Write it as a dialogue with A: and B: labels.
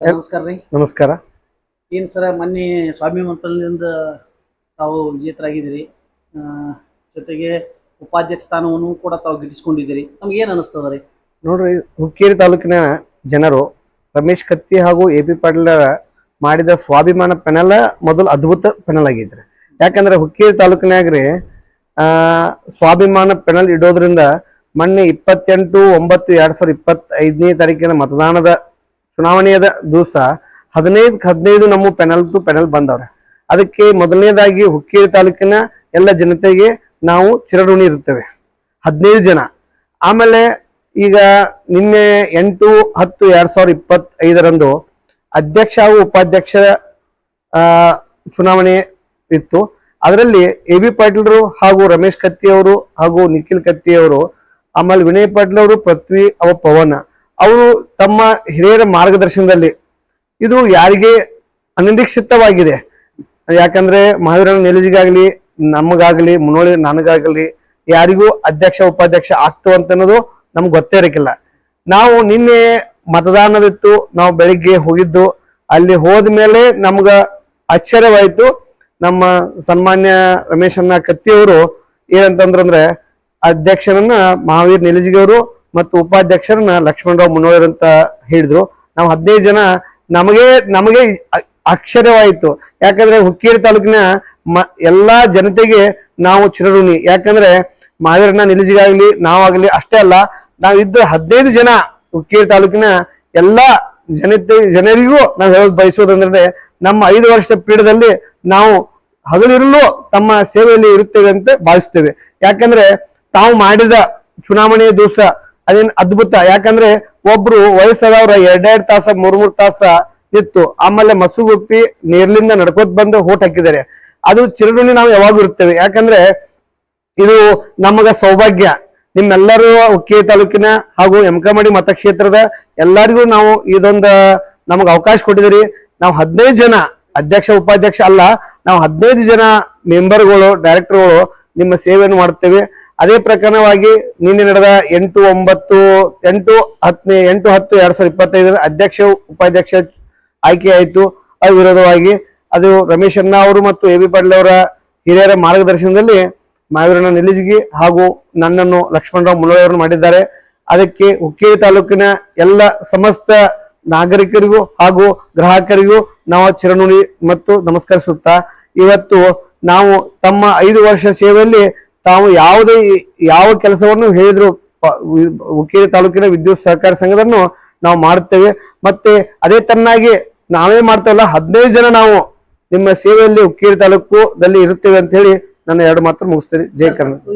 A: ನಮಸ್ಕಾರ ರೀ.
B: ನಮಸ್ಕಾರ.
A: ಏನ್ ಸರ ಮೊನ್ನೆ ಸ್ವಾಮಿ ಮಂತ್ರದಿಂದ ತಾವು ವಿಜೇತರಾಗಿದ್ದೀರಿ. ಜೊತೆಗೆ ಉಪಾಧ್ಯಕ್ಷ ಸ್ಥಾನವನ್ನು ಕೂಡ ತಾವು ಗಿಟ್ಟಿಸ್ಕೊಂಡಿದ್ದೀರಿ. ನಮ್ಗೆ ಏನ್ ಅನಿಸ್ತದ ರೀ?
B: ನೋಡ್ರಿ ಹುಕ್ಕೇರಿ ತಾಲೂಕಿನ ಜನರು ರಮೇಶ್ ಕತ್ತಿ ಹಾಗೂ ಎ ಪಿ ಪಾಟೀಲ್ ಮಾಡಿದ ಸ್ವಾಭಿಮಾನ ಪೆನಲ್ ಮೊದಲು ಅದ್ಭುತ ಪೆನಲ್ ಆಗೈತ್ರಿ ಯಾಕಂದ್ರೆ ಹುಕ್ಕೇರಿ ತಾಲೂಕಿನಾಗ್ರಿ ಆ ಸ್ವಾಭಿಮಾನ ಪೆನಲ್ ಇಡೋದ್ರಿಂದ ಮೊನ್ನೆ ಇಪ್ಪತ್ತೆಂಟು ಒಂಬತ್ತು ಎರಡ್ ಸಾವಿರದ ಇಪ್ಪತ್ತೈದನೇ ತಾರೀಕಿನ ಮತದಾನದ ಚುನಾವಣೆಯದ ದಿವಸ ಹದಿನೈದು ಹದಿನೈದು ನಮ್ಮ ಪೆನಲ್ ಟು ಪೆನಲ್ ಬಂದವ್ರೆ. ಅದಕ್ಕೆ ಮೊದಲನೇದಾಗಿ ಹುಕ್ಕೇರಿ ತಾಲೂಕಿನ ಎಲ್ಲ ಜನತೆಗೆ ನಾವು ಚಿರಋಣಿ ಇರುತ್ತೇವೆ. ಹದಿನೈದು ಜನ. ಆಮೇಲೆ ಈಗ ನಿನ್ನೆ ಎಂಟು, ಹತ್ತು, ಎರಡ್ ಸಾವಿರದ ಇಪ್ಪತ್ತೈದರಂದು ಅಧ್ಯಕ್ಷ ಹಾಗೂ ಉಪಾಧ್ಯಕ್ಷರ ಚುನಾವಣೆ ಇತ್ತು. ಅದರಲ್ಲಿ ಎ ಬಿ ಪಾಟೀಲ್ರು ಹಾಗೂ ರಮೇಶ್ ಕತ್ತಿ ಅವರು ಹಾಗೂ ನಿಖಿಲ್ ಕತ್ತಿ ಅವರು, ಆಮೇಲೆ ವಿನಯ್ ಪಾಟೀಲ್ ಅವರು, ಪೃಥ್ವಿ ಅವ ಪವನ್. ಅವರು ತಮ್ಮ ಹಿರಿಯರ ಮಾರ್ಗದರ್ಶನದಲ್ಲಿ ಇದು ಯಾರಿಗೆ ಅನಿರೀಕ್ಷಿತವಾಗಿದೆ. ಯಾಕಂದ್ರೆ ಮಹಾವೀರನ ನೆಲಜಿಗಾಗ್ಲಿ, ನಮಗಾಗ್ಲಿ ಮುನ್ನೋಳಿ ನನಗಾಗ್ಲಿ ಯಾರಿಗೂ ಅಧ್ಯಕ್ಷ, ಉಪಾಧ್ಯಕ್ಷ ಆಗ್ತು ಅಂತ ಅನ್ನೋದು ನಮ್ಗೆ ಗೊತ್ತೇ ಇರಕ್ಕಿಲ್ಲ ನಾವು ನಿನ್ನೆ ಮತದಾನದಿತ್ತು, ನಾವು ಬೆಳಿಗ್ಗೆ ಹೋಗಿದ್ದು, ಅಲ್ಲಿ ಹೋದ್ಮೇಲೆ ನಮ್ಗ ಆಶ್ಚರ್ಯವಾಯಿತು. ನಮ್ಮ ಸನ್ಮಾನ್ಯ ರಮೇಶಣ್ಣ ಕತ್ತಿಯವರು ಏನಂತಂದ್ರಂದ್ರೆ ಅಧ್ಯಕ್ಷರನ್ನ ಮಹಾವೀರ್ ನೆಲಜಿಗೆ ಅವರು ಮತ್ತು ಉಪಾಧ್ಯಕ್ಷರನ್ನ ಲಕ್ಷ್ಮಣರಾವ್ ಮುನ್ನೋಳರ್ ಅಂತ ಹೇಳಿದ್ರು. ನಾವು ಹದಿನೈದು ಜನ ನಮಗೆ ನಮಗೆ ಅಕ್ಷರವಾಯಿತು ಯಾಕಂದ್ರೆ ಹುಕ್ಕೇರಿ ತಾಲೂಕಿನ ಮ, ಎಲ್ಲಾ ಜನತೆಗೆ ನಾವು ಚಿರಋಣಿ. ಯಾಕಂದ್ರೆ ಮಹಾವೀರಣ್ಣ ನಿಲುಜಿಗಾಗ್ಲಿ, ನಾವಾಗ್ಲಿ ಅಷ್ಟೇ ಅಲ್ಲ, ನಾವಿದ್ದ ಹದಿನೈದು ಜನ ಹುಕ್ಕೇರಿ ತಾಲೂಕಿನ ಎಲ್ಲಾ ಜನತೆ, ಜನರಿಗೂ ನಾವು ಹೇಳೋದು ಬಯಸೋದಂದ್ರೆ ನಮ್ಮ ಐದು ವರ್ಷ ಪೀಠದಲ್ಲಿ ನಾವು ಹಗಲಿರಲು ತಮ್ಮ ಸೇವೆಯಲ್ಲಿ ಇರುತ್ತೇವೆ ಅಂತ ಭಾವಿಸ್ತೇವೆ ಯಾಕಂದ್ರೆ ತಾವು ಮಾಡಿದ ಚುನಾವಣೆಯ ದಿವಸ ಅದೇನ್ ಅದ್ಭುತ. ಯಾಕಂದ್ರೆ ಒಬ್ರು ವಯಸ್ಸಾದವ್ರ ಎರಡೆರಡು ತಾಸ ಮೂರ್ ಮೂರ್ ತಾಸ ನಿತ್ತು ಆಮೇಲೆ ಮಸುಗುಪ್ಪಿ ನೀರ್ಲಿಂದ ನಡ್ಕೋತ್ ಬಂದು ಹೋಟ್ ಹಾಕಿದ್ದಾರೆ. ಅದು ಚಿರಋಣಿ ನಾವು ಯಾವಾಗ ಇರ್ತೇವೆ. ಯಾಕಂದ್ರೆ ಇದು ನಮಗ ಸೌಭಾಗ್ಯ. ನಿಮ್ಮೆಲ್ಲರೂ ಉಕ್ಕಿ ತಾಲೂಕಿನ ಹಾಗೂ ಎಂಕಮಡಿ ಮತಕ್ಷೇತ್ರದ ಎಲ್ಲರಿಗೂ ನಾವು ಇದೊಂದು ನಮಗೆ ಅವಕಾಶ ಕೊಟ್ಟಿದ್ದೀರಿ. ನಾವು ಹದಿನೈದು ಜನ ಅಧ್ಯಕ್ಷ, ಉಪಾಧ್ಯಕ್ಷ ಅಲ್ಲ, ನಾವು ಹದಿನೈದು ಜನ ಮೆಂಬರ್ಗಳು, ಡೈರೆಕ್ಟರ್ಗಳು ನಿಮ್ಮ ಸೇವೆಯನ್ನು ಮಾಡುತ್ತೇವೆ ಅದೇ ಪ್ರಕಾರವಾಗಿ ನಿನ್ನೆ ನಡೆದ ಎಂಟು ಒಂಬತ್ತು, ಎಂಟು ಹತ್ತನೇ, ಎಂಟು ಹತ್ತು ಎರಡ್ ಸಾವಿರದ ಇಪ್ಪತ್ತೈದರ ಅಧ್ಯಕ್ಷ, ಉಪಾಧ್ಯಕ್ಷ ಆಯ್ಕೆಯಾಯಿತು ಅವಿರೋಧವಾಗಿ ಅದು ರಮೇಶ್ ಅಣ್ಣ ಅವರು ಮತ್ತು ಎ ಬಿ ಪಾಟೀಲ್ ಅವರ ಹಿರಿಯರ ಮಾರ್ಗದರ್ಶನದಲ್ಲಿ ಮಾವೀರಣ್ಣ ನಿಲ್ಲಿಸಿಗಿ ಹಾಗೂ ನನ್ನನ್ನು ಲಕ್ಷ್ಮಣರಾವ್ ಮುಳ್ಳವರನ್ನು ಮಾಡಿದ್ದಾರೆ. ಅದಕ್ಕೆ ಹುಕ್ಕೇರಿ ತಾಲೂಕಿನ ಎಲ್ಲ ಸಮಸ್ತ ನಾಗರಿಕರಿಗೂ ಹಾಗೂ ಗ್ರಾಹಕರಿಗೂ ನಾವು ಚಿರನುಡಿ ಮತ್ತು ನಮಸ್ಕರಿಸುತ್ತಾ, ಇವತ್ತು ನಾವು ತಮ್ಮ ಐದು ವರ್ಷ ಸೇವೆಯಲ್ಲಿ ತಾವು ಯಾವುದೇ ಯಾವ ಕೆಲಸವನ್ನು ಹೇಳಿದ್ರು ಉಕ್ಕೇರಿ ಹುಕ್ಕೇರಿ ತಾಲೂಕಿನ ವಿದ್ಯುತ್ ಸಹಕಾರ ಸಂಘದನ್ನು ನಾವು ಮಾಡುತ್ತೇವೆ. ಮತ್ತೆ ಅದೇ ತನ್ನಾಗಿ ನಾವೇ ಮಾಡ್ತೇವಲ್ಲ ಹದಿನೈದು ಜನ ನಾವು ನಿಮ್ಮ ಸೇವೆಯಲ್ಲಿ ಹುಕ್ಕೇರಿ ತಾಲೂಕುದಲ್ಲಿ ಇರುತ್ತೇವೆ ಅಂತ ಹೇಳಿ ನನ್ನ ಎರಡು ಮಾತ್ರ ಮುಗಿಸ್ತೇನೆ. ಜಯ ಕರ್ನಾಟಕ.